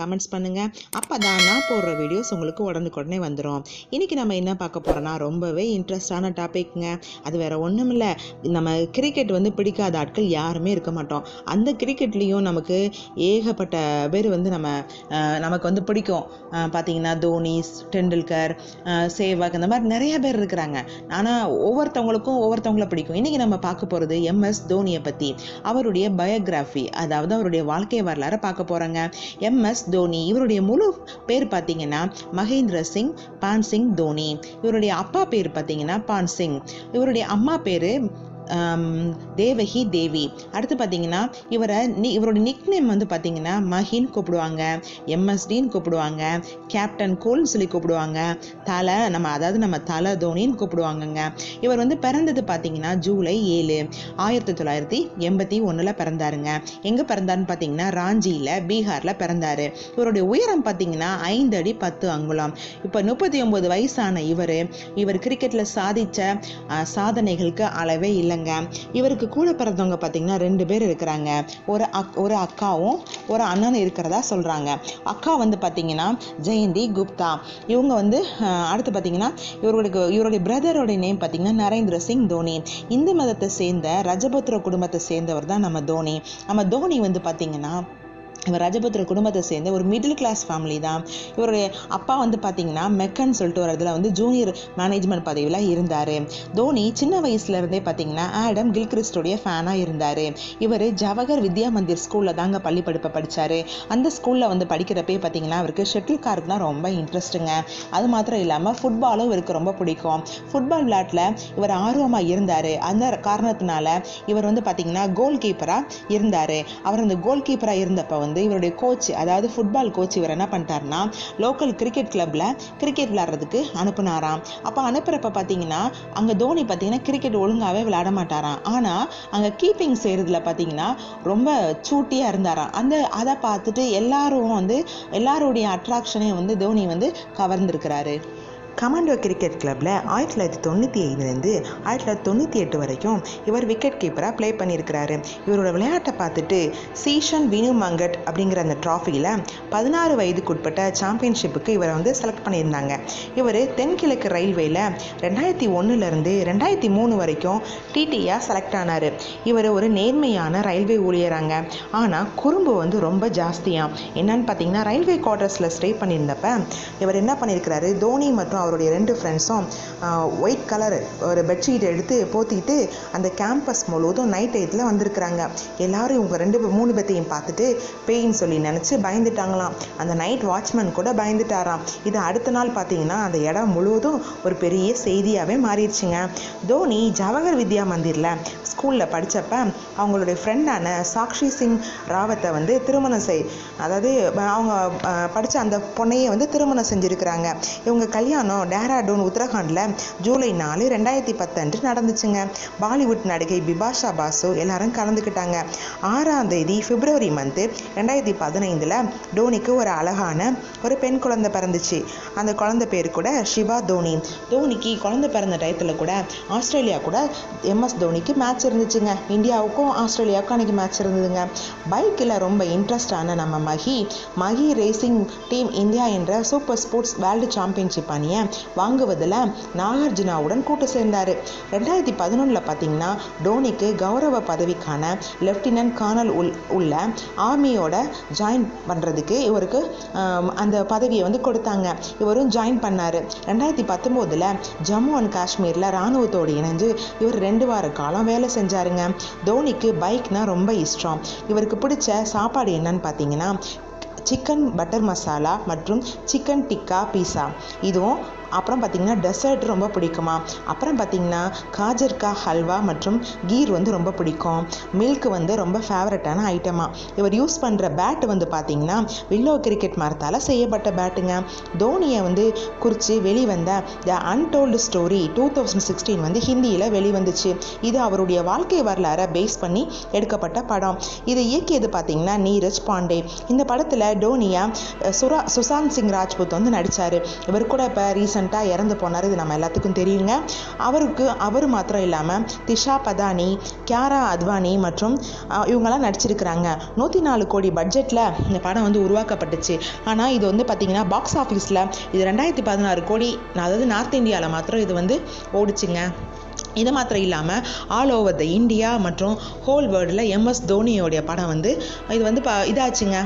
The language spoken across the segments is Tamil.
கமெண்ட்ஸ் பண்ணுங்கள் அப்போ தான் நான் போடுற வீடியோஸ் உங்களுக்கு உடனுக்குடனே வந்துடும் இன்றைக்கி நம்ம என்ன பார்க்க போகிறோன்னா ரொம்பவே இன்ட்ரெஸ்டான டாபிக்ங்க அது வேறு ஒன்றும் இல்லை. நம்ம கிரிக்கெட் வந்து பிடிக்காத ஆட்கள் யாருமே இருக்க மாட்டோம். அந்த கிரிக்கெட்லேயும் நமக்கு ஏகப்பட்ட பேர் வந்து நம்ம நமக்கு வந்து பிடிக்கும். பார்த்திங்கன்னா பார்த்தீங்கன்னா தோனி டெண்டுல்கர் சேவாக் இந்த மாதிரி நிறைய பேர் இருக்கிறாங்க. ஆனால் ஒவ்வொருத்தவங்களுக்கும் ஒவ்வொருத்தவங்கள பிடிக்கும். இன்றைக்கி நம்ம பார்க்க போகிறது எம்எஸ் தோனியை பற்றி அவருடைய பயோகிராஃபி அதாவது அவருடைய வாழ்க்கை வரலாறை பார்க்க போகிறாங்க எம்எஸ் தோனி. இவருடைய முழு பேர் பார்த்தீங்கன்னா மகேந்திர சிங் பான் சிங் தோனி. இவருடைய அப்பா பேர் பார்த்தீங்கன்னா பான் சிங். இவருடைய அம்மா பேர் Um, தேவகி தேவி. அடுத்து பார்த்தீங்கன்னா இவரை நி இவரோட நிக்நேம் வந்து பார்த்தீங்கன்னா மஹின் கூப்பிடுவாங்க எம்எஸ்டின்னு கூப்பிடுவாங்க கேப்டன் கோல்னு சொல்லி கூப்பிடுவாங்க தலை நம்ம அதாவது நம்ம தலை தோனின்னு கூப்பிடுவாங்கங்க. இவர் வந்து பிறந்தது பார்த்தீங்கன்னா ஜூலை ஏழு ஆயிரத்தி தொள்ளாயிரத்தி எண்பத்தி ஒன்றில் பிறந்தாருங்க. எங்கே பிறந்தாருன்னு பார்த்தீங்கன்னா ராஞ்சியில் பீகாரில் பிறந்தார். இவருடைய உயரம் பார்த்தீங்கன்னா ஐந்து அடி பத்து அங்குலம். இப்போ முப்பத்தி ஒன்பது வயசான இவர் இவர் கிரிக்கெட்டில் சாதித்த சாதனைகளுக்கு அளவே இல்லை. இல்லைங்க. இவருக்கு கூட பிறந்தவங்க பார்த்தீங்கன்னா ரெண்டு பேர் இருக்கிறாங்க. ஒரு அக் ஒரு அக்காவும் ஒரு அண்ணனும் இருக்கிறதா சொல்கிறாங்க அக்கா வந்து பார்த்தீங்கன்னா ஜெயந்தி குப்தா. இவங்க வந்து அடுத்து பார்த்தீங்கன்னா இவர்களுக்கு இவருடைய பிரதருடைய நேம் பார்த்தீங்கன்னா நரேந்திர சிங் தோனி. இந்து மதத்தை சேர்ந்த ரஜபுத்திர குடும்பத்தை சேர்ந்தவர் தான் நம்ம தோனி. நம்ம தோனி வந்து பார்த்தீங்கன்னா இவர் ரஜபுத்திர குடும்பத்தை சேர்ந்த ஒரு மிடில் கிளாஸ் ஃபேமிலி தான். இவருடைய அப்பா வந்து பார்த்தீங்கன்னா மெக்கன் சொல்லிட்டு ஒரு இதில் வந்து ஜூனியர் மேனேஜ்மெண்ட் பதவியில் இருந்தார். தோனி சின்ன வயசுல இருந்தே பார்த்தீங்கன்னா ஆடம் கில்கிறிஸ்டோடைய ஃபேனாக இருந்தார். இவர் ஜவஹர் வித்யா மந்திர் ஸ்கூலில் தாங்க பள்ளி படிப்பை படித்தார் அந்த ஸ்கூலில் வந்து படிக்கிறப்பே பார்த்தீங்கன்னா அவருக்கு ஷெட்டில் கார்க்குனா ரொம்ப இன்ட்ரெஸ்ட்டுங்க அது மாத்திரம் இல்லாமல் ஃபுட்பாலும் இவருக்கு ரொம்ப பிடிக்கும். ஃபுட்பால் விளையாட்டில் இவர் ஆர்வமாக இருந்தார். அந்த காரணத்தினால இவர் வந்து பார்த்தீங்கன்னா கோல் கீப்பராக இருந்தார். அவர் அந்த கோல் கீப்பராக இருந்தப்போ வந்து வந்து இவருடைய கோச் அதாவது ஃபுட்பால் கோச் இவர் என்ன பண்ணிட்டாருன்னா லோக்கல் கிரிக்கெட் கிளப்பில் கிரிக்கெட் விளாட்றதுக்கு அனுப்புனாராம். அப்போ அனுப்புகிறப்ப பார்த்தீங்கன்னா அங்கே தோனி பார்த்தீங்கன்னா கிரிக்கெட் ஒழுங்காகவே விளையாட மாட்டாராம். ஆனால் அங்கே கீப்பிங் செய்கிறதுல பார்த்தீங்கன்னா ரொம்ப சூட்டியாக இருந்தாராம். அந்த அதை பார்த்துட்டு எல்லாரும் வந்து எல்லாருடைய அட்ராக்ஷனையும் வந்து தோனி வந்து கவர்ந்திருக்கிறாரு. கமாண்டோ கிரிக்கெட் கிளப்பில் ஆயிரத்தி தொள்ளாயிரத்தி தொண்ணூற்றி ஐந்துலேருந்து ஆயிரத்தி தொள்ளாயிரத்தி தொண்ணூற்றி எட்டு வரைக்கும் இவர் விக்கெட் கீப்பராக ப்ளே பண்ணியிருக்கிறாரு. இவரோட விளையாட்டை பார்த்துட்டு சீஷன் வினு மங்கட் அப்படிங்கிற அந்த ட்ராஃபியில் பதினாறு வயதுக்குட்பட்ட சாம்பியன்ஷிப்புக்கு இவரை வந்து செலக்ட் பண்ணியிருந்தாங்க. இவர் தென்கிழக்கு ரயில்வேல ரெண்டாயிரத்தி ஒன்றுலேருந்து ரெண்டாயிரத்தி மூணு வரைக்கும் டிடியாக செலக்ட் ஆனார். இவர் ஒரு நேர்மையான ரயில்வே ஊழியராங்க. ஆனால் குறும்பு வந்து ரொம்ப ஜாஸ்தியாக என்னன்னு பார்த்தீங்கன்னா ரயில்வே குவார்ட்டர்ஸில் ஸ்டே பண்ணியிருந்தப்ப இவர் என்ன பண்ணியிருக்கிறாரு? தோனி மற்றும் அவருடைய ரெண்டு ஃப்ரெண்ட்ஸும் ஒயிட் கலர் ஒரு பெட்ஷீட் எடுத்து போத்திட்டு அந்த கேம்பஸ் முழுவதும் நைட் டயத்தில் வந்திருக்கிறாங்க. எல்லாரும் இவங்க ரெண்டு மூணு பேத்தையும் பார்த்துட்டு பேயின்னு சொல்லி நினச்சி பயந்துட்டாங்களாம். அந்த நைட் வாட்ச்மேன் கூட பயந்துட்டாராம். இது அடுத்த நாள் பார்த்தீங்கன்னா அந்த இடம் முழுவதும் ஒரு பெரிய செய்தியாகவே மாறிடுச்சுங்க. தோனி ஜவஹர் வித்யா மந்திரில் ஸ்கூலில் படித்தப்ப அவங்களுடைய ஃப்ரெண்டான சாக்ஷி சிங் ராவத்தை வந்து திருமணம் செய் அதாவது அவங்க படித்த அந்த பொண்ணையே வந்து திருமணம் செஞ்சுருக்கிறாங்க. இவங்க கல்யாணம் டேராடூன் உத்தரகாண்டில் ஜூலை நாலு ரெண்டாயிரத்தி பத்து அன்று நடந்துச்சுங்க. பாலிவுட் நடிகை பிபாஷா பாசு எல்லாரும் கலந்துக்கிட்டாங்க. ஆறாம் தேதி பிப்ரவரி மந்த்து ரெண்டாயிரத்தி பதினைந்தில் டோனிக்கு ஒரு அழகான ஒரு பெண் குழந்தை பிறந்துச்சு. அந்த குழந்தை பேர் கூட சிவா தோனி. தோனிக்கு குழந்தை பிறந்த டயத்தில் கூட ஆஸ்திரேலியா கூட எம்எஸ் தோனிக்கு மேட்ச் இருந்துச்சுங்க. இந்தியாவுக்கும் ஆஸ்திரேலியாவுக்கும் அன்றைக்கி மேட்ச் இருந்ததுங்க. பைக்கில் ரொம்ப இன்ட்ரெஸ்டான நம்ம Mahi Mahi racing team India என்ற சூப்பர் ஸ்போர்ட்ஸ் வேர்ல்டு சாம்பியன்ஷிப் அணியை வாங்குவதில் நாகார்ஜுனாவுடன் கூட்டு சேர்ந்தார். ரெண்டாயிரத்தி பதினொன்றில் பார்த்தீங்கன்னா டோனிக்கு கௌரவ பதவிக்கான லெஃப்டினன்ட் கர்னல் உள் உள்ள ஆர்மியோட ஜாயின் பண்ணுறதுக்கு இவருக்கு அந்த பதவியை வந்து கொடுத்தாங்க. இவரும் ஜாயின் பண்ணார். ரெண்டாயிரத்தி பத்தொம்போதில் ஜம்மு அண்ட் காஷ்மீரில் இராணுவத்தோடு இணைஞ்சு இவர் ரெண்டு வார காலம் வேலை செஞ்சாருங்க. தோனிக்கு பைக்னால் ரொம்ப இஷ்டம். இவருக்கு பிடிச்ச சாப்பாடு என்னன்னு பார்த்தீங்கன்னா சிக்கன் பட்டர் மசாலா மற்றும் சிக்கன் டிக்கா பீஸா. இதுவும் அப்புறம் பார்த்தீங்கன்னா டெசர்ட் ரொம்ப பிடிக்குமா? அப்புறம் பார்த்தீங்கன்னா காஜர்கா ஹல்வா மற்றும் கீர் வந்து ரொம்ப பிடிக்கும். மில்க் வந்து ரொம்ப ஃபேவரட்டான ஐட்டமாக இவர் யூஸ் பண்ணுற பேட் வந்து பார்த்திங்கன்னா வில்லோ கிரிக்கெட் மரத்தால் செய்யப்பட்ட பேட்டுங்க தோனியை வந்து குறித்து வெளிவந்த the untold story two thousand sixteen வந்து ஹிந்தியில் வெளிவந்துச்சு. இது அவருடைய வாழ்க்கை வரலாறை பேஸ் பண்ணி எடுக்கப்பட்ட படம். இதை இயக்கியது பார்த்தீங்கன்னா நீரஜ் பாண்டே. இந்த படத்தில் டோனியா சுரா சுசாந்த் சிங் ராஜ்புத் வந்து நடித்தார் இவர் கூட இப்போ ரீசெண்ட் ரீசெண்டாக இறந்து போனார் இது நம்ம எல்லாத்துக்கும் தெரியுங்க. அவருக்கு அவர் மாத்திரம் இல்லாமல் திஷா பதானி கியாரா அத்வானி மற்றும் இவங்கெல்லாம் நடிச்சிருக்கிறாங்க. நூற்றி நாலு கோடி பட்ஜெட்டில் இந்த படம் வந்து உருவாக்கப்பட்டுச்சு. ஆனால் இது வந்து பார்த்திங்கன்னா பாக்ஸ் ஆஃபீஸில் இது ரெண்டாயிரத்தி பதினாறு கோடி அதாவது நார்த் இந்தியாவில் மாத்திரம் இது வந்து ஓடுச்சுங்க. இது மாத்திரம் இல்லாமல் ஆல் ஓவர் த இந்தியா மற்றும் ஹோல் வேர்ல்டில் எம்எஸ் தோனியோடைய படம் வந்து இது வந்து ப இதாச்சுங்க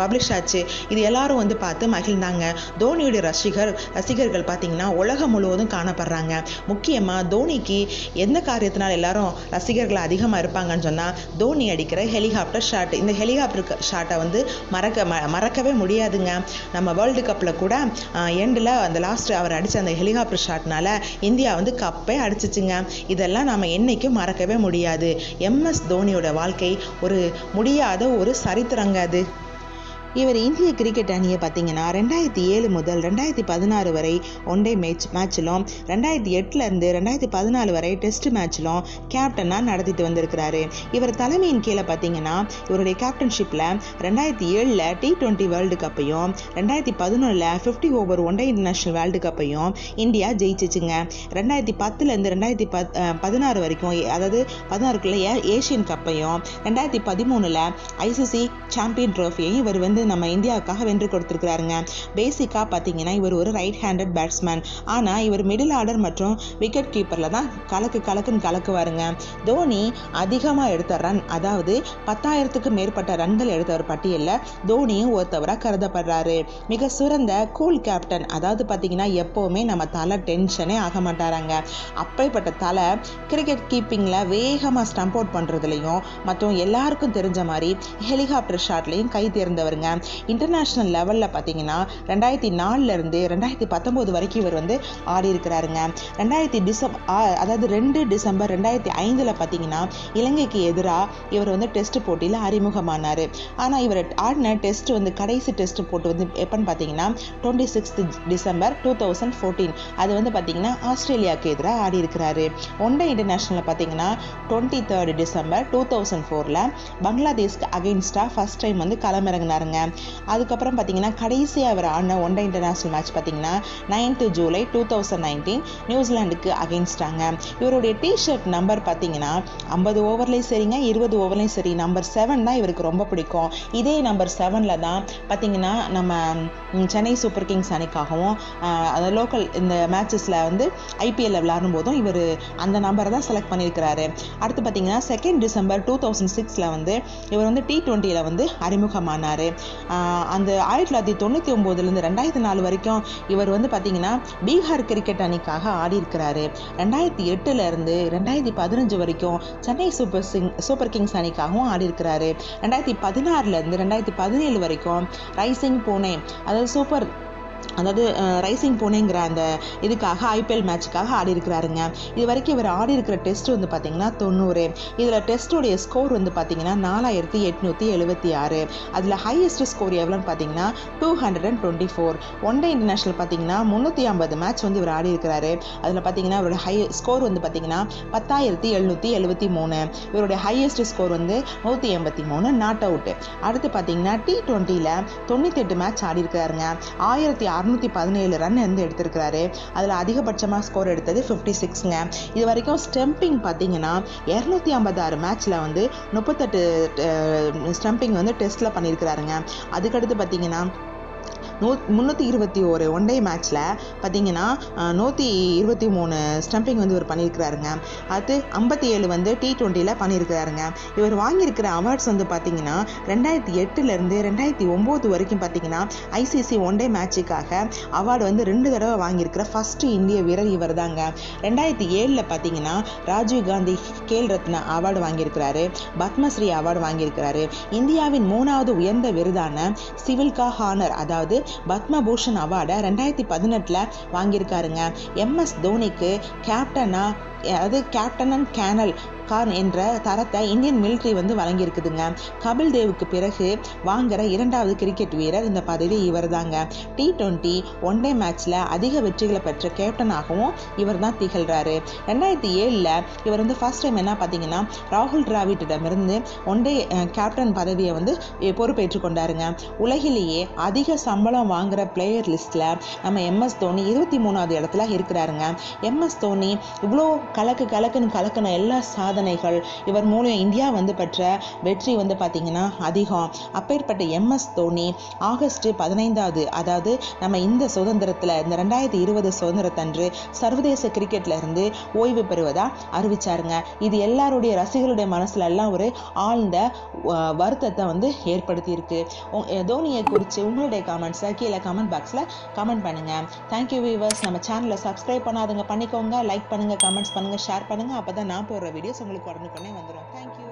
பப்ளிஷ் ஆச்சு. இது எல்லாரும் வந்து பார்த்து மகிழ்ந்தாங்க. தோனியுடைய ரசிகர் ரசிகர்கள் பார்த்திங்கன்னா உலகம் முழுவதும் காணப்படுறாங்க. முக்கியமாக தோனிக்கு எந்த காரியத்தினால் எல்லாரும் ரசிகர்கள் அதிகமாக இருப்பாங்கன்னு சொன்னால் தோனி அடிக்கிற ஹெலிகாப்டர் ஷாட் இந்த ஹெலிகாப்டர் ஷாட்டை வந்து மறக்க ம மறக்கவே முடியாதுங்க. நம்ம வேர்ல்டு கப்பில் கூட எண்டில் அந்த லாஸ்ட் அவர் அடித்த அந்த ஹெலிகாப்டர் ஷாட்னால இந்தியா வந்து கப்பே அடிச்சிச்சுங்க. இதெல்லாம் நாம் என்றைக்கும் மறக்கவே முடியாது. எம்எஸ் தோனியோட வாழ்க்கை ஒரு முடியாத ஒரு சரித்திரங்க அது. இவர் இந்திய கிரிக்கெட் அணியை பார்த்தீங்கன்னா ரெண்டாயிரத்தி ஏழு முதல் ரெண்டாயிரத்தி பதினாறு வரை ஒன்டே மேட்ச் மேட்சிலும் ரெண்டாயிரத்தி எட்டுலேருந்து ரெண்டாயிரத்தி பதினாலு வரை டெஸ்ட் மேட்சிலும் கேப்டனாக நடத்திட்டு வந்திருக்கிறாரு. இவர் தலைமையின் கீழே பார்த்தீங்கன்னா இவருடைய கேப்டன்ஷிப்பில் ரெண்டாயிரத்தி ஏழில் டி டுவெண்ட்டி வேர்ல்டு கப்பையும் ரெண்டாயிரத்தி பதினொன்றில் fifty over one day international world கப்பையும் India ஜெயிச்சிச்சுங்க. ரெண்டாயிரத்தி பத்துலேருந்து ரெண்டாயிரத்தி பத் பதினாறு வரைக்கும் ஏ- அதாவது பதினாறுக்குள்ள ஏ ஏஷியன் கப்பையும் ரெண்டாயிரத்தி பதிமூணில் ஐசிசி சாம்பியன் ட்ரோஃபியையும் இவர் வந்து நம்ம இந்தியாவுக்காக வென்று கொடுத்துருக்கிறாருங்க. பேசிக்காக பார்த்தீங்கன்னா இவர் ஒரு ரைட் ஹேண்டட் பேட்ஸ்மேன் ஆனால் இவர் மிடில் ஆர்டர் மற்றும் விக்கெட் கீப்பரில் தான் கலக்கு கலக்குன்னு கலக்குவாருங்க. தோனி அதிகமாக எடுத்த ரன் அதாவது பத்தாயிரத்துக்கு மேற்பட்ட ரன்கள் எடுத்த ஒரு பட்டியலில் தோனியும் ஒருத்தவராக கருதப்படுறாரு. மிக சிறந்த கூல் கேப்டன் அதாவது பார்த்தீங்கன்னா எப்போவுமே நம்ம தலை டென்ஷனே ஆக மாட்டாராங்க. அப்படிப்பட்ட தலை கிரிக்கெட் கீப்பிங்கில் வேகமாக ஸ்டம்ப் அவுட் பண்ணுறதுலையும் மற்றும் எல்லாருக்கும் தெரிஞ்ச மாதிரி ஹெலிகாப்டர் ஷாட்லேயும் கை தேர்ந்தவருங்க. இன்டர்நேஷ்னல் லெவலில் பார்த்தீங்கன்னா ரெண்டாயிரத்தி நாலுலேருந்து ரெண்டாயிரத்தி பத்தொம்போது வரைக்கும் இவர் வந்து ஆடி இருக்கிறாருங்க ரெண்டாயிரத்தி டிசம்பர் அதாவது ரெண்டு டிசம்பர் ரெண்டாயிரத்தி ஐந்தில் பார்த்தீங்கன்னா இலங்கைக்கு எதிராக இவர் வந்து டெஸ்ட் போட்டியில் அறிமுகமானார். ஆனால் இவர் ஆடின டெஸ்ட் வந்து கடைசி டெஸ்ட் போட்டு வந்து எப்போன்னு பார்த்தீங்கன்னா twenty sixth December two thousand fourteen அது வந்து பார்த்தீங்கன்னா ஆஸ்திரேலியாவுக்கு எதிராக ஆடி இருக்கிறாரு ஒன் டே இன்டர்நேஷ்னலில் பார்த்தீங்கன்னா twenty third December two thousand ஃபோரில் பங்களாதேஷ்க்கு அகெயின்ஸ்டாக ஃபர்ஸ்ட் டைம் வந்து களமிறங்கினாருங்க. அதுக்கப்புறம் பார்த்தீங்கன்னா கடைசியாக அவர் ஆடின ஒன் டே இன்டர்நேஷ்னல் மேட்ச் பார்த்தீங்கன்னா ninth July two thousand nineteen நியூசிலாண்டுக்கு அகெயின்ஸ்டாங்க இவருடைய டிஷர்ட் நம்பர் பார்த்தீங்கன்னா ஐம்பது ஓவர்லேயும் சரிங்க இருபது ஓவர்லேயும் சரி. நம்பர் செவன் தான் இவருக்கு ரொம்ப பிடிக்கும். இதே நம்பர் செவனில் தான் பார்த்தீங்கன்னா நம்ம சென்னை சூப்பர் கிங்ஸ் அணிக்காகவும் அந்த லோக்கல் இந்த மேட்சஸில் வந்து ஐபிஎல்ல விளாடும் போதும் இவர் அந்த நம்பரை தான் செலக்ட் பண்ணியிருக்கிறாரு அடுத்து பார்த்தீங்கன்னா செகண்ட் டிசம்பர் டூ தௌசண்ட் சிக்ஸில் வந்து இவர் வந்து டி டுவெண்ட்டியில் வந்து அறிமுகமானார். அந்த ஆயிரத்தி தொள்ளாயிரத்தி தொண்ணூற்றி ஒம்போதுலேருந்து ரெண்டாயிரத்தி நாலு வரைக்கும் இவர் வந்து பார்த்தீங்கன்னா பீகார் கிரிக்கெட் அணிக்காக ஆடி இருக்கிறாரு. ரெண்டாயிரத்தி எட்டுலேருந்து ரெண்டாயிரத்தி பதினஞ்சு வரைக்கும் சென்னை சூப்பர் சிங் சூப்பர் கிங்ஸ் அணிக்காகவும் ஆடி இருக்கிறாரு. ரெண்டாயிரத்தி பதினாறுலேருந்து ரெண்டாயிரத்தி பதினேழு வரைக்கும் ரைசிங் பூனே அதாவது சூப்பர் அதாவது ரைசிங் பூனேங்கிற அந்த இதுக்காக ஐபிஎல் மேட்சுக்காக ஆடி இருக்கிறாருங்க இது வரைக்கும் இவர் ஆடி இருக்கிற டெஸ்ட் வந்து பார்த்தீங்கன்னா தொண்ணூறு. இதில் டெஸ்ட்டோடைய ஸ்கோர் வந்து பார்த்தீங்கன்னா நாலாயிரத்தி எட்நூற்றி எழுபத்தி ஆறு. அதில் ஹையஸ்ட் ஸ்கோர் எவ்வளோன்னு பார்த்தீங்கன்னா two hundred and twenty four one day international பார்த்தீங்கன்னா முந்நூற்றி ஐம்பது மேட்ச் வந்து இவர் ஆடி இருக்கிறாரு அதில் பார்த்தீங்கன்னா இவரோட ஹை ஸ்கோர் வந்து பார்த்தீங்கன்னா பத்தாயிரத்தி எழுநூற்றி எழுபத்தி மூணு. இவருடைய ஹையஸ்ட் ஸ்கோர் வந்து நூற்றி எண்பத்தி மூணு நாட் அவுட்டு அடுத்து பார்த்தீங்கன்னா டி ட்வெண்டியில் தொண்ணூற்றி எட்டு மேட்ச் ஆடி இருக்கிறாருங்க ஆயிரத்தி அறுநூத்தி பதினேழு ரன் வந்து எடுத்திருக்கிறாரு. அதில் அதிகபட்சமாக ஸ்கோர் எடுத்தது ஃபிஃப்டி சிக்ஸ்ங்க இது வரைக்கும் ஸ்டெம்பிங் பார்த்தீங்கன்னா இரநூத்தி ஐம்பத்தாறு மேட்ச்சில் வந்து முப்பத்தெட்டு ஸ்டம்பிங் வந்து டெஸ்ட்டில் பண்ணியிருக்கிறாருங்க. அதுக்கடுத்து பார்த்தீங்கன்னா நூ முந்நூற்றி இருபத்தி ஒரு ஒன் டே மேட்ச்சில் பார்த்தீங்கன்னா நூற்றி இருபத்தி மூணு ஸ்டம்பிங் வந்து இவர் பண்ணியிருக்கிறாருங்க அடுத்து ஐம்பத்தி ஏழு வந்து டி டுவெண்ட்டியில் பண்ணியிருக்கிறாருங்க இவர் வாங்கியிருக்கிற அவார்ட்ஸ் வந்து பார்த்தீங்கன்னா ரெண்டாயிரத்தி எட்டுலேருந்து ரெண்டாயிரத்தி ஒம்பது வரைக்கும் பார்த்தீங்கன்னா ஐசிசி ஒன் டே மேட்சுக்காக அவார்டு வந்து ரெண்டு தடவை வாங்கியிருக்கிற ஃபஸ்ட்டு இந்திய வீரர் இவர் தாங்க ரெண்டாயிரத்தி ஏழில் பார்த்தீங்கன்னா ராஜீவ் காந்தி கேல் ரத்னா அவார்டு வாங்கியிருக்கிறாரு. பத்மஸ்ரீ அவார்டு வாங்கியிருக்கிறாரு. இந்தியாவின் மூணாவது உயர்ந்த விருதான சிவில்கா ஹானர் அதாவது பத்மபூஷன் அவார்டை ரெண்டாயிரத்தி பதினெட்டில் வாங்கியிருக்காருங்க. எம்எஸ் தோனிக்கு கேப்டனாக அதாவது கேப்டன் அண்ட் கேனல் கான் என்ற தரத்தை இந்தியன் மிலிட்ரி வந்து வழங்கியிருக்குதுங்க. கபில் தேவுக்கு பிறகு வாங்குகிற இரண்டாவது கிரிக்கெட் வீரர் இந்த பதவி இவர் தாங்க டி டுவெண்ட்டி ஒன் டே மேட்ச்சில் அதிக வெற்றிகளை பெற்ற கேப்டனாகவும் இவர் தான் திகழ்கிறாரு ரெண்டாயிரத்தி ஏழில் இவர் வந்து ஃபர்ஸ்ட் டைம் என்ன பார்த்தீங்கன்னா ராகுல் டிராவிட்டிடமிருந்து ஒன் டே கேப்டன் பதவியை வந்து பொறுப்பேற்றுக் கொண்டாருங்க. உலகிலேயே அதிக சம்பளம் வாங்குற பிளேயர் லிஸ்ட்டில் நம்ம எம்எஸ் தோனி இருபத்தி மூணாவது இடத்துல இருக்கிறாருங்க. எம்எஸ் தோனி இவ்வளோ கலக்கு கலக்குன்னு கலக்கின எல்லா சாதனைகள் இவர் மூலம் இந்தியா வந்து பெற்ற வெற்றி வந்து பார்த்திங்கன்னா அதிகம். அப்பேற்பட்ட எம்எஸ் தோனி ஆகஸ்ட் பதினைந்தாவது அதாவது நம்ம இந்த சுதந்திரத்தில் இந்த ரெண்டாயிரத்தி இருபது சுதந்திரத்தன்று சர்வதேச கிரிக்கெட்லேருந்து ஓய்வு பெறுவதாக அறிவிச்சாருங்க. இது எல்லாருடைய ரசிகர்களுடைய மனசுல எல்லாம் ஒரு ஆழ்ந்த வருத்தத்தை வந்து ஏற்படுத்தியிருக்கு. தோனியை குறித்து உங்களுடைய கமெண்ட்ஸை கீழே கமெண்ட் பாக்ஸில் கமெண்ட் பண்ணுங்கள் தேங்க்யூ வியூவர்ஸ் நம்ம சேனலை சப்ஸ்கிரைப் பண்ணாதுங்க. பண்ணிக்கோங்க. லைக் பண்ணுங்கள் கமெண்ட்ஸ் பண்ணுங்க ஷேர் பண்ணுங்க. அப்பதான் நான் போடுற வீடியோஸ் உங்களுக்கு உடனுக்குடனே வந்துடும் தேங்க்யூ